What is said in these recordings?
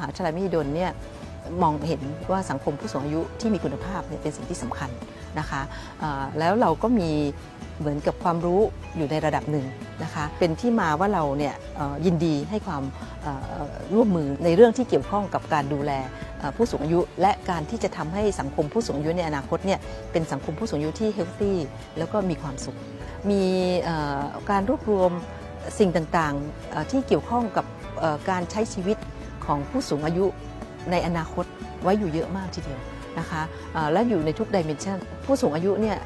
มหาวิทยาลัยมหิดลเนี่ยมองเห็นว่าสังคมผู้สูงอายุที่มีคุณภาพเนี่ยเป็นสิ่งที่สำคัญนะคะแล้วเราก็มีเหมือนกับความรู้อยู่ในระดับหนึ่งนะคะเป็นที่มาว่าเราเนี่ยยินดีให้ความร่วมมือในเรื่องที่เกี่ยวข้องกับการดูแลผู้สูงอายุ และการที่จะทำให้สังคมผู้สูงอายุในอนาคตเนี่ยเป็นสังคมผู้สูงอายุที่เฮลตี้แล้วก็มีความสุข มีการรวบรวมสิ่งต่างๆที่เกี่ยวข้องกับการใช้ชีวิต ของผู้สูงอายุในอนาคตไว้อยู่เยอะมากทีเดียวนะคะและอยู่ในทุกดิเมนชันผู้สูงอายุเนี่ย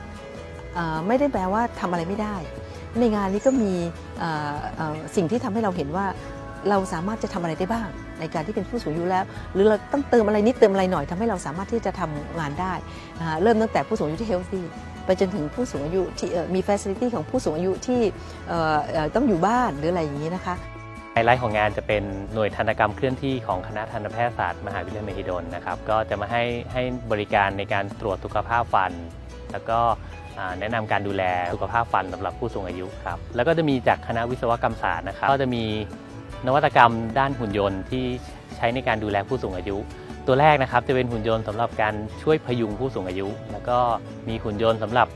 ไม่ได้แปลว่าทำอะไรไม่ได้ ในงานนี้ก็มีสิ่งที่ทำให้เราเห็นว่าเราสามารถจะทำอะไรได้บ้าง ในการที่เป็นผู้สูงอายุแล้ว หรือเราต้องเติมอะไรนิดเติมอะไรหน่อยทำให้เราสามารถที่จะทำงานได้นะคะเริ่มตั้งแต่ผู้สูงอายุที่เฮลตี้ไปจนถึงผู้สูงอายุที่มีฟ a ซิลิตี้ของผู้สูงอายุที่ต้องอยู่บ้านหรืออะไรอย่างนี้นะคะ ไฮไลท์ของงานจะเป็นหน่วยทันตกรรมเคลื่อนที่ของคณะทันตแพทยศาสตร์มหาวิทยาลัยมหิดลนะครับ ก็จะมาให้ให้บริการในการตรวจสุขภาพฟัน แล้วก็แนะนำการดูแลสุขภาพฟันสำหรับผู้สูงอายุครับ แล้วก็จะมีจากคณะวิศวกรรมศาสตร์นะครับ ก็จะมีนวัตกรรมด้านหุ่นยนต์ที่ใช้ในการดูแลผู้สูงอายุ ตัวแรกนะครับจะเป็นหุ่นยนต์สำหรับการช่วยพยุงผู้สูงอายุ แล้วก็มีหุ่นยนต์สำหรับ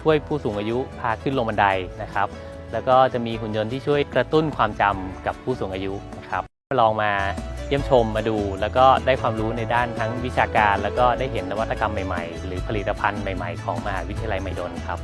ช่วยผู้สูงอายุพาขึ้นลงบันไดนะครับ แล้วก็จะมีหุ่นยนต์ที่ช่วยกระตุ้นความจำกับผู้สูงอายุนะครับลองมาเยี่ยมชมมาดู แล้วก็ได้ความรู้ในด้านทั้งวิชาการ แล้วก็ได้เห็นนวัตกรรมใหม่ๆ หรือผลิตภัณฑ์ใหม่ ๆ ของมหาวิทยาลัยมหิดลครับ